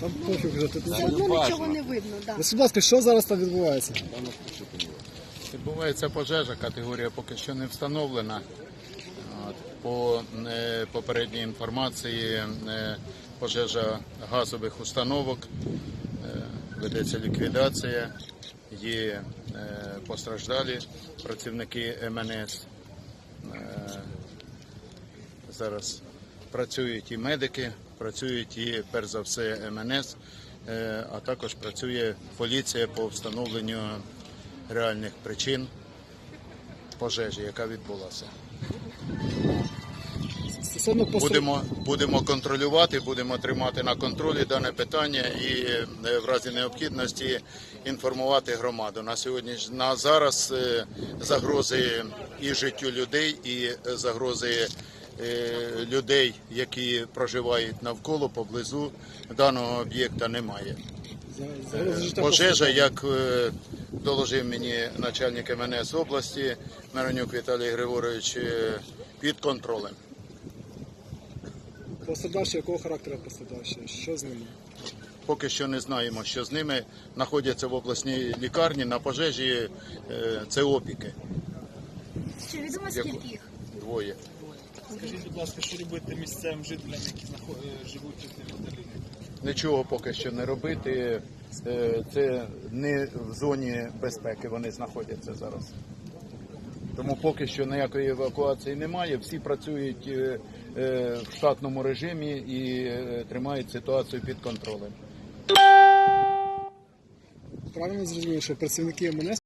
Там пофіг вже тут Все одно нічого не видно. Да. Скажіть, будь ласка, що зараз там відбувається? Відбувається пожежа, категорія поки що не встановлена. По е, попередній інформації, е, пожежа газових установок, е, ведеться ліквідація, є постраждалі працівники МНС. Зараз працюють і медики, працюють і перш за все МНС, е, а також працює поліція по встановленню реальних причин пожежі, яка відбулася. Будемо, будемо контролювати, будемо тримати на контролі дане питання і е, в разі необхідності інформувати громаду. На сьогодні на зараз е, загрози і життю людей, і загрози людей, які проживають навколо поблизу даного об'єкта, немає. Пожежа, як е, доложив мені начальник МНС області Миронюк Віталій Григорович, е, під контролем. Пострадавші якого характеру пострадавші? Що з ними? Поки що не знаємо, що з ними знаходяться в обласній лікарні на пожежі. е, Це опіки. Чи відомо скільки їх? Двоє. Скажіть, будь ласка, що робити місцевим жителям, які е, живуть тут? Нічого поки що не робити. Е, Це не в зоні безпеки вони знаходяться зараз. Тому поки що ніякої евакуації немає. Всі працюють е, в штатному режимі і тримають ситуацію під контролем. Правильно зрозуміло, що працівники МНС